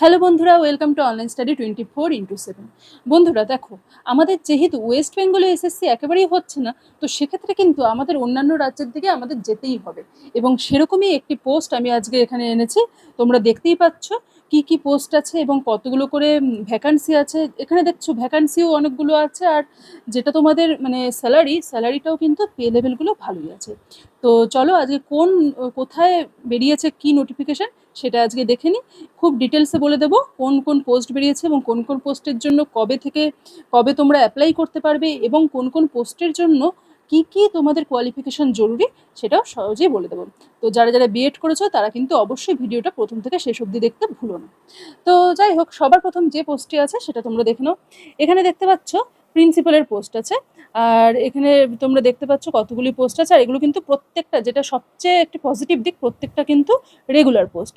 Hello বন্ধুরা welcome to online study twenty four into seven বন্ধুরা, দেখো, আমাদের যেহেতু ওয়েস্ট বেঙ্গলে এসএসসি একেবারেই হচ্ছে না, তো সেক্ষেত্রে কিন্তু আমাদের অন্যান্য রাজ্যের দিকে আমাদের যেতেই হবে। এবং সেরকমই একটি পোস্ট আমি আজকে এখানে এনেছি, তোমরা দেখতেই পাচ্ছ কি কি পোস্ট আছে এবং কতগুলো করে ভ্যাকান্সি আছে। এখানে দেখছ ভ্যাকান্সিও অনেকগুলো আছে আর যেটা তোমাদের মানে স্যালারি স্যালারিটাও কিন্তু পে লেভেলগুলো ভালোই আছে। তো চলো আজকে কোন, কোথায় বেরিয়েছে কি নোটিফিকেশন সেটা আজকে দেখে নিই। খুব ডিটেলসে বলে দেবো কোন কোন পোস্ট বেরিয়েছে এবং কোন কোন পোস্টের জন্য কবে থেকে, কবে তোমরা অ্যাপ্লাই করতে পারবে এবং কোন কোন পোস্টের জন্য কি কি তোমাদের কোয়ালিফিকেশন জরুরি সেটাও সহজেই বলে দেবো। তো যারা যারা বিএড করেছ তারা কিন্তু অবশ্যই ভিডিওটা প্রথম থেকে শেষ অবধি দেখতে ভুলো না। তো যাই হোক, সবার প্রথম যে পোস্টটি আছে সেটা তোমরা দেখে নাও। এখানে দেখতে পাচ্ছ প্রিন্সিপালের পোস্ট আছে আর এখানে তোমরা দেখতে পাচ্ছ কতগুলি পোস্ট আছে আর এগুলো কিন্তু প্রত্যেকটা যেটা সবচেয়ে একটি পজিটিভ দিক প্রত্যেকটা কিন্তু রেগুলার পোস্ট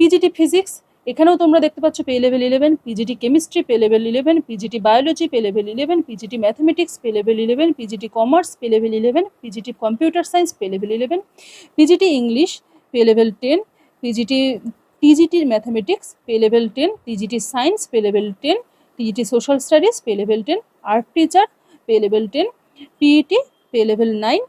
পিজিটি ফিজিক্স এখানেও তোমরা দেখতে পাচ্ছ pay level eleven PGT chemistry pay level eleven PGT biology pay level eleven PGT mathematics pay level eleven PGT commerce pay level eleven PGT computer science pay level eleven PGT English pay level ten PGT TGT mathematics pay level ten TGT science pay level ten TGT social studies pay level ten art teacher pay level ten PET pay level nine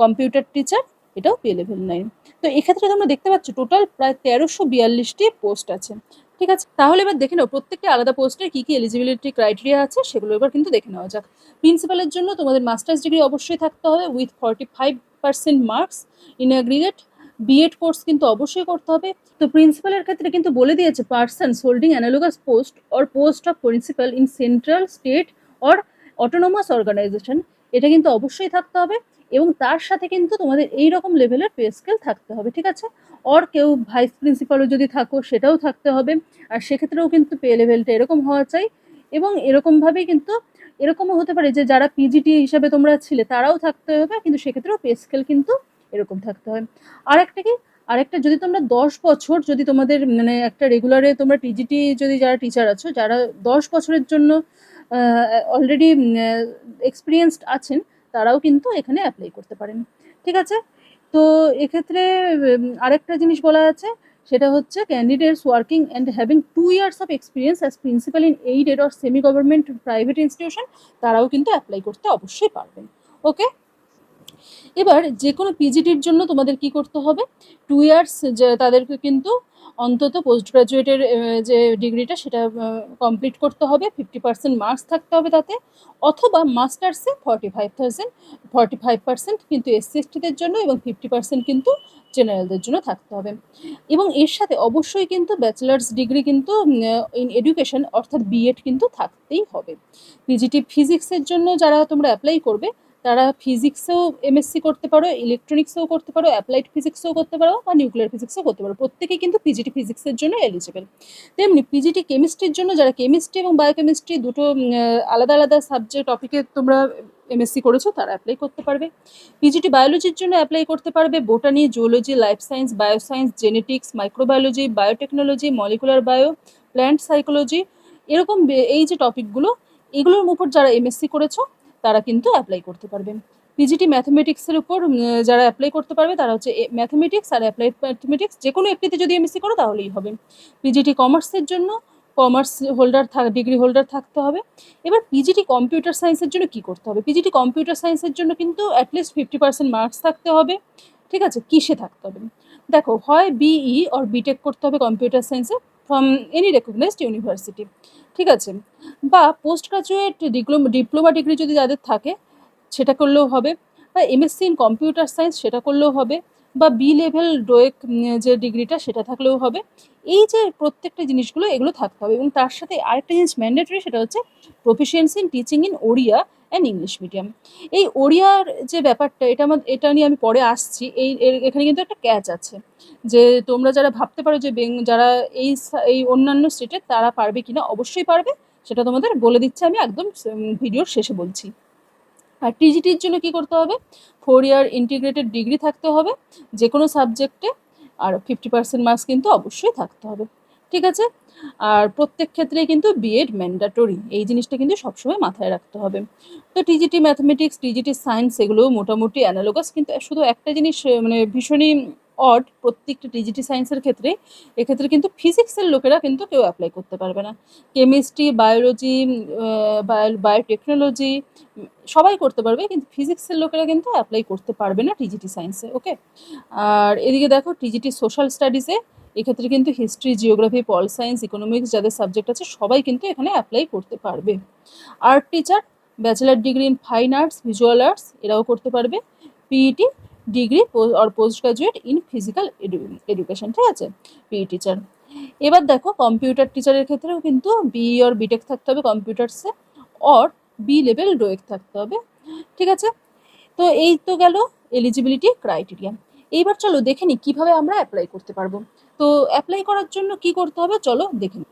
computer teacher এটাও pay level nine তো এক্ষেত্রে তোমরা দেখতে পাচ্ছ total প্রায় তেরোশো বিয়াল্লিশটি post আছে। ঠিক আছে? তাহলে এবার দেখে নাও, প্রত্যেকটা আলাদা পোস্টের কী কী এলিজিবিলিটি ক্রাইটেরিয়া আছে, সেগুলো এবার কিন্তু দেখে নেওয়া যাক। প্রিন্সিপালের জন্য তোমাদের মাস্টার্স ডিগ্রি অবশ্যই থাকতে হবে with forty five percent marks in aggregate BEd course কিন্তু অবশ্যই করতে হবে। তো প্রিন্সিপালের ক্ষেত্রে কিন্তু বলে দিয়েছে persons holding analogous post or post of principal in central state or autonomous organisation এটা কিন্তু অবশ্যই থাকতে হবে এবং তার সাথে কিন্তু তোমাদের এই রকম লেভেলের পে স্কেল থাকতে হবে, ঠিক আছে? অর কেউ ভাইস প্রিন্সিপালও যদি থাকো, সেটাও থাকতে হবে। আর সেক্ষেত্রেও কিন্তু পে লেভেলটা এরকম হওয়া চাই এবং এরকমভাবেই কিন্তু এরকমও হতে পারে যে যারা পিজিটি হিসাবে তোমরা ছিলে, তারাও থাকতে হবে, কিন্তু সেক্ষেত্রেও পে স্কেল কিন্তু এরকম থাকতে হয়। আর একটা কি? আরেকটা যদি তোমরা দশ বছর যদি তোমাদের মানে একটা রেগুলারে তোমরা টিজিটি যদি যারা টিচার আছো, যারা দশ বছরের জন্য অলরেডি এক্সপিরিয়েন্সড আছেন, তারাও কিন্তু এখানে অ্যাপ্লাই করতে পারেন। ঠিক আছে? তো এক্ষেত্রে আরেকটা জিনিস বলা আছে, সেটা হচ্ছে candidates working and having two years of experience as principal in aided or semi government private institution তারাও কিন্তু অ্যাপ্লাই করতে অবশ্যই পারবেন। ওকে এবার যে কোনো পিজিটির জন্য তোমাদের কি করতে হবে? টু ইয়ার্স তাদেরকে কিন্তু অন্তত পোস্ট গ্রাজুয়েটের যে ডিগ্রিটা সেটা কমপ্লিট করতে হবে। ফিফটি পার্সেন্ট মার্কস থাকতে হবে তাতে। অথবা মাস্টার্সে forty five thousand forty five percent কিন্তু এসসি এসটিদের জন্য এবং ফিফটি পার্সেন্ট কিন্তু জেনারেলদের জন্য থাকতে হবে। এবং এর সাথে অবশ্যই কিন্তু ব্যাচেলার্স ডিগ্রি কিন্তু ইন এডুকেশন অর্থাৎ বিএড কিন্তু থাকতেই হবে। পিজিটি ফিজিক্সের জন্য যারা তোমরা অ্যাপ্লাই করবে তারা ফিজিক্সেও এমএসসি করতে পারো ইলেকট্রনিক্সেও করতে পারো অ্যাপ্লাইড ফিজিক্সেও করতে পারো বা নিউক্লিয়ার ফিজিক্সও করতে পারো। প্রত্যেকেই কিন্তু পিজিটি ফিজিক্সের জন্য এলিজিবল তেমনি পিজিটি কেমিস্ট্রির জন্য যারা কেমিস্ট্রি এবং বায়োকেমিস্ট্রি দুটো আলাদা আলাদা সাবজেক্ট টপিকে তোমরা এমএসসি করেছ, তারা অ্যাপ্লাই করতে পারবে। পিজিটি বায়োলজির জন্য অ্যাপ্লাই করতে পারবে। Botany zoology life science bioscience genetics microbiology biotechnology molecular bio plant psychology এরকম এই যে টপিকগুলো এগুলোর উপর যারা এমএসসি করেছ তারা কিন্তু অ্যাপ্লাই করতে পারবে। পিজিটি ম্যাথমেটিক্সের উপর যারা অ্যাপ্লাই করতে পারবে, তারা হচ্ছে ম্যাথমেটিক্স আর অ্যাপ্লাইড ম্যাথমেটিক্স যে কোনো একটিতে যদি এমএসসি করো তাহলেই হবে। পিজিটি কমার্সের জন্য কমার্স হোল্ডার থাক ডিগ্রি হোল্ডার থাকতে হবে। এবার পিজিটি কম্পিউটার সায়েন্সের জন্য কি করতে হবে? পিজিটি কম্পিউটার সায়েন্সের জন্য কিন্তু অ্যাটলিস্ট ফিফটি পার্সেন্ট মার্কস থাকতে হবে। ঠিক আছে? কিসে থাকতে হবে? দেখো, হয় বিই অর বিটেক করতে হবে কম্পিউটার সায়েন্সে ফ্রম এনি রেকগনাইজড ইউনিভার্সিটি ঠিক আছে? বা পোস্ট গ্রাজুয়েট ডিপ্লোমা ডিগ্রি যদি যাদের থাকে, সেটা করলেও হবে, বা এমএসসি ইন কম্পিউটার সায়েন্স সেটা করলেও হবে, বা বি লেভেল ডোয়েক যে ডিগ্রিটা সেটা থাকলেও হবে, এই যে প্রত্যেকটা জিনিসগুলো এগুলো থাকতে হবে এবং তার সাথে আরেকটা জিনিস ম্যান্ডেটরি সেটা হচ্ছে proficiency in teaching in Odia and English medium এই ওড়িয়ার যে ব্যাপারটা, এটা আমার এটা নিয়ে আমি পরে আসছি। এই এখানে কিন্তু একটা ক্যাচ আছে যে তোমরা যারা ভাবতে পারো যে যারা এই এই অন্যান্য স্টেটে তারা পারবে কিনা, অবশ্যই পারবে। সেটা তোমাদের বলে দিচ্ছে আমি একদম ভিডিওর শেষে বলছি। আর টিজিটির জন্য কি করতে হবে? ফোর ইয়ার ইন্টিগ্রেটেড ডিগ্রি থাকতে হবে যে কোনো সাবজেক্টে আর ফিফটি পার্সেন্ট মার্কস কিন্তু অবশ্যই থাকতে হবে। ঠিক আছে? আর প্রত্যেক ক্ষেত্রেই কিন্তু বিএড ম্যান্ডাটরি এই জিনিসটা কিন্তু সবসময় মাথায় রাখতে হবে। তো টিজিটি ম্যাথমেটিক্স টিজিটি সায়েন্স এগুলো মোটামুটি অ্যানালোগাস কিন্তু শুধু একটা জিনিস মানে ভীষণই অড প্রত্যেকটা টিজিটি সায়েন্সের ক্ষেত্রে, এক্ষেত্রে কিন্তু ফিজিক্সের লোকেরা কিন্তু কেউ অ্যাপ্লাই করতে পারবে না। কেমিস্ট্রি বায়োলজি বায়োটেকনোলজি সবাই করতে পারবে, কিন্তু ফিজিক্সের লোকেরা কিন্তু অ্যাপ্লাই করতে পারবে না টিজিটি সায়েন্সে ওকে আর এদিকে দেখো টিজিটি সোশ্যাল স্টাডিজে এক্ষেত্রে কিন্তু history geography pol science economics যাদের সাবজেক্ট আছে, সবাই কিন্তু এখানে অ্যাপ্লাই করতে পারবে। Art teacher bachelor degree in fine arts visual arts এরাও করতে পারবে। PET degree R post graduate in physical education ঠিক আছে? পিই টিচার এবার দেখো কম্পিউটার টিচারের ক্ষেত্রেও কিন্তু বিই অর বিটেক থাকতে হবে কম্পিউটার্সে অর বি লেভেল ডোয়েক থাকতে হবে, ঠিক আছে? তো এই তো গেল এলিজিবিলিটি ক্রাইটেরিয়া এইবার চলো দেখে নিই কীভাবে আমরা অ্যাপ্লাই করতে পারব। তো অ্যাপ্লাই করার জন্য কি করতে হবে চলো দেখে নিই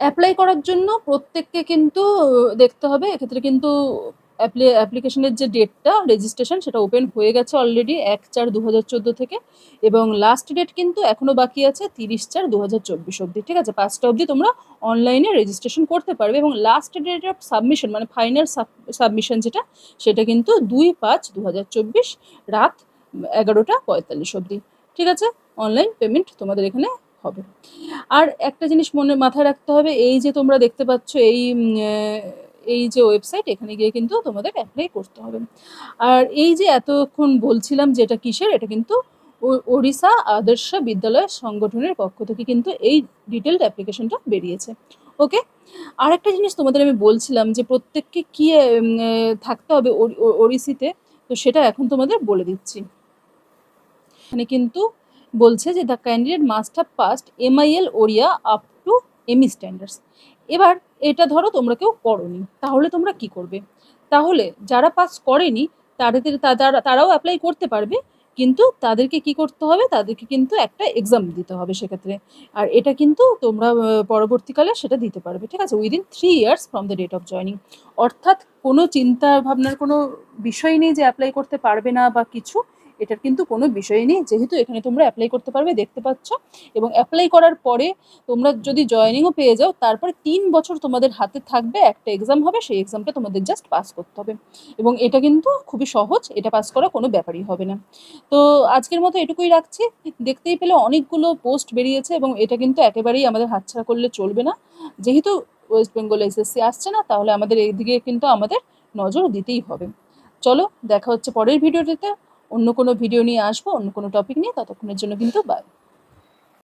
অ্যাপ্লাই করার জন্য প্রত্যেককে কিন্তু দেখতে হবে, এক্ষেত্রে কিন্তু অ্যাপ্লিকেশনের যে ডেটটা রেজিস্ট্রেশন সেটা ওপেন হয়ে গেছে অলরেডি এক চার দু হাজার চোদ্দ থেকে এবং লাস্ট ডেট কিন্তু এখনও বাকি আছে তিরিশ চার দু হাজার চব্বিশ অবধি, ঠিক আছে? পাঁচটা অবধি তোমরা অনলাইনে রেজিস্ট্রেশন করতে পারবে এবং লাস্ট ডেট অফ সাবমিশন মানে ফাইনাল সাবমিশন যেটা, সেটা কিন্তু দুই পাঁচ দু হাজার চব্বিশ রাত এগারোটা পঁয়তাল্লিশ অবধি। ঠিক আছে? অনলাইন পেমেন্ট তোমাদের এখানে হবে। আর একটা জিনিস মনে, মাথায় রাখতে হবে, এই যে তোমরা দেখতে পাচ্ছ, এই এই যে ওয়েবসাইট এখানে গিয়ে কিন্তু তোমাদের অ্যাপ্লাই করতে হবে। আর এই যে এতক্ষণ বলছিলাম যে এটা কিসের, এটা কিন্তু ওড়িশা আদর্শ বিদ্যালয় সংগঠনের পক্ষ থেকে কিন্তু এই ডিটেলড অ্যাপ্লিকেশনটা বেরিয়েছে। ওকে আর একটা জিনিস তোমাদের আমি বলছিলাম যে প্রত্যেককে কি থাকতে হবে ওড়িশিতে, তো সেটা এখন তোমাদের বলে দিচ্ছি। এখানে কিন্তু বলছে যে the candidate must have passed MIL Oriya up to ME standards এবার এটা ধরো তোমরা কেউ করনি, তাহলে তোমরা কি করবে? তাহলে যারা পাস করেনি, তাদের তারাও অ্যাপ্লাই করতে পারবে, কিন্তু তাদেরকে কি করতে হবে? তাদেরকে কিন্তু একটা এক্সাম দিতে হবে সেক্ষেত্রে। আর এটা কিন্তু তোমরা পরবর্তীকালে সেটা দিতে পারবে, ঠিক আছে? Within three years from the date of joining অর্থাৎ কোনো চিন্তা ভাবনার কোনো বিষয় নেই যে অ্যাপ্লাই করতে পারবে না বা কিছু। এটার কিন্তু কোনো বিষয় নেই। যেহেতু এখানে তোমরা অ্যাপ্লাই করতে পারবে, দেখতে পাচ্ছ। এবং অ্যাপ্লাই করার পরে তোমরা যদি জয়েনিংও পেয়ে যাও, তারপরে তিন বছর তোমাদের হাতে থাকবে, একটা এক্সাম হবে, সেই এক্সামটা তোমাদের জাস্ট পাস করতে হবে। এবং এটা কিন্তু খুবই সহজ, এটা পাস করা কোনো ব্যাপারই হবে না। তো আজকের মতো এটুকুই রাখছি। দেখতেই পেলে অনেকগুলো পোস্ট বেরিয়েছে এবং এটা কিন্তু একেবারেই আমাদের হাতছাড়া করলে চলবে না। যেহেতু ওয়েস্ট বেঙ্গল এসএসসি আসছে না, তাহলে আমাদের এইদিকে কিন্তু আমাদের নজর দিতেই হবে। চলো, দেখা হচ্ছে পরের ভিডিওটিতে অন্য কোনো ভিডিও নিয়ে আসব অন্য কোনো টপিক নিয়ে ততক্ষণের জন্য কিন্তু বাই